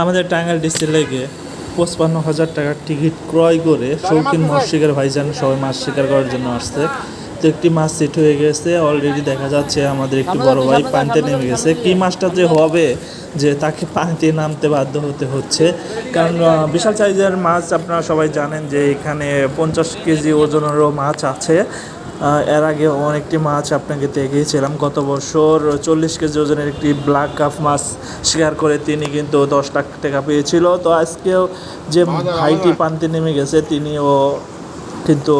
আমাদের টাঙ্গাইল লেগে পঁচপান্ন হাজার টাকার টিকিট ক্রয় করে শৌখিন মাছ শিকার ভাইজান সবাই মাছ শিকার করার জন্য আসছে। তো একটি মাছ সেট হয়ে গেছে। অলরেডি দেখা যাচ্ছে আমাদের একটি বড় ভাই পানিতে নেমে গেছে। কি মাছটা যে হবে যে তাকে পানিতে নামতে বাধ্য হতে হচ্ছে? কারণ বিশাল সাইজের মাছ আপনারা সবাই জানেন যে এখানে পঞ্চাশ কেজি ওজনেরও মাছ আছে। এর আগে অনেকটি মাছ আপনাকে দেখিয়েছিলাম গত বছর চল্লিশ কেজি ওজনের একটি ব্ল্যাক কাপ মাছ শিকার করে তিনি কিন্তু দশ লাখ টাকা পেয়েছিল। তো আজকেও যে ভাইটি পানিতে নেমে গেছে তিনিও কিন্তু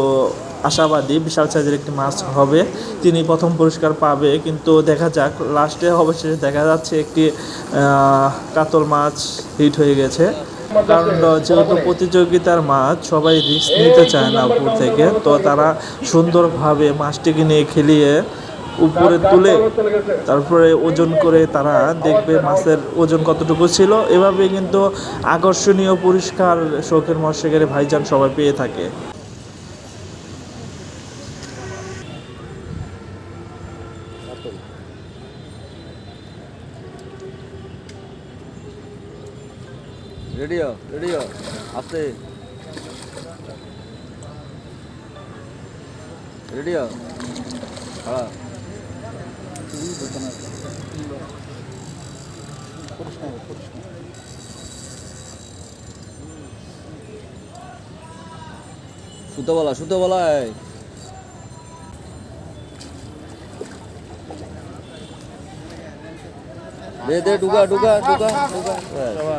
আশাবাদী বিশাল সাইজের একটি মাছ হবে। তিনি প্রথম পুরস্কার পাবে কিন্তু দেখা যাক লাস্টে অবশেষে দেখা যাচ্ছে একটি আহ, কাতল মাছ হিট হয়ে গেছে। কারণ যেহেতু প্রতিযোগিতার মাছ সবাই রিস্ক নিতে চায় না উপর থেকে। তো তারা সুন্দরভাবে মাছটিকে নিয়ে খেলিয়ে উপরে তুলে তারপরে ওজন করে তারা দেখবে মাছের ওজন কতটুকু ছিল। এভাবে কিন্তু আকর্ষণীয় পরিষ্কার শোকের মৎস্যকারী ভাইজান সবাই পেয়ে থাকে। রেডিও রেডিও আস্তে। রেডিও হ্যাঁ সুতো বলা সুতো বলা দে দে ডুগা ডুগা ডুগা ডুগা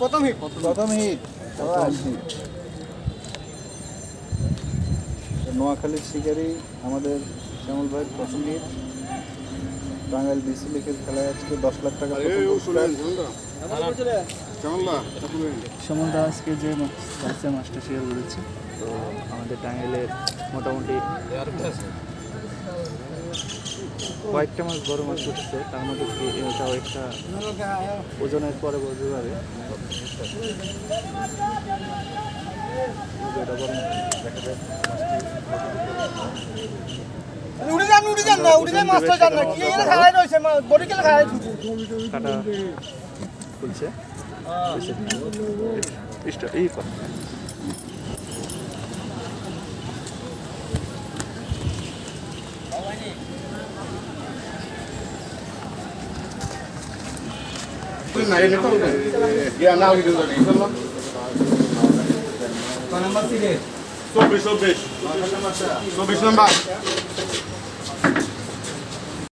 প্রথম হিট প্রথম হিট নোয়াখালীর শিকারি আমাদের শ্যামল ভাই প্রথম হিট টাঙ্গাইল বিসি লিখের খেলায় আজকে দশ লাখ টাকা সমুদ্র আজকে যে মাছটা মাছটা শেয়ার করেছি তো আমাদের টাঙ্গাইলের মোটামুটি কয়েকটা মাছ বড় মাছ উঠেছে তার মধ্যে এটাও একটা ওজনের পরে বোঝা যাবে উড়ে যান উড়ে যান না উড়ে যান মাছটা যান না। কি এখানে খাড়াই রয়েছে বডি কেলে খাড়াই কাটা খুলছে। এই কর। না এটা তো ইয়া নাও কি দিল ইনশাআল্লাহ চব্বিশ চব্বিশ চব্বিশ নাম্বার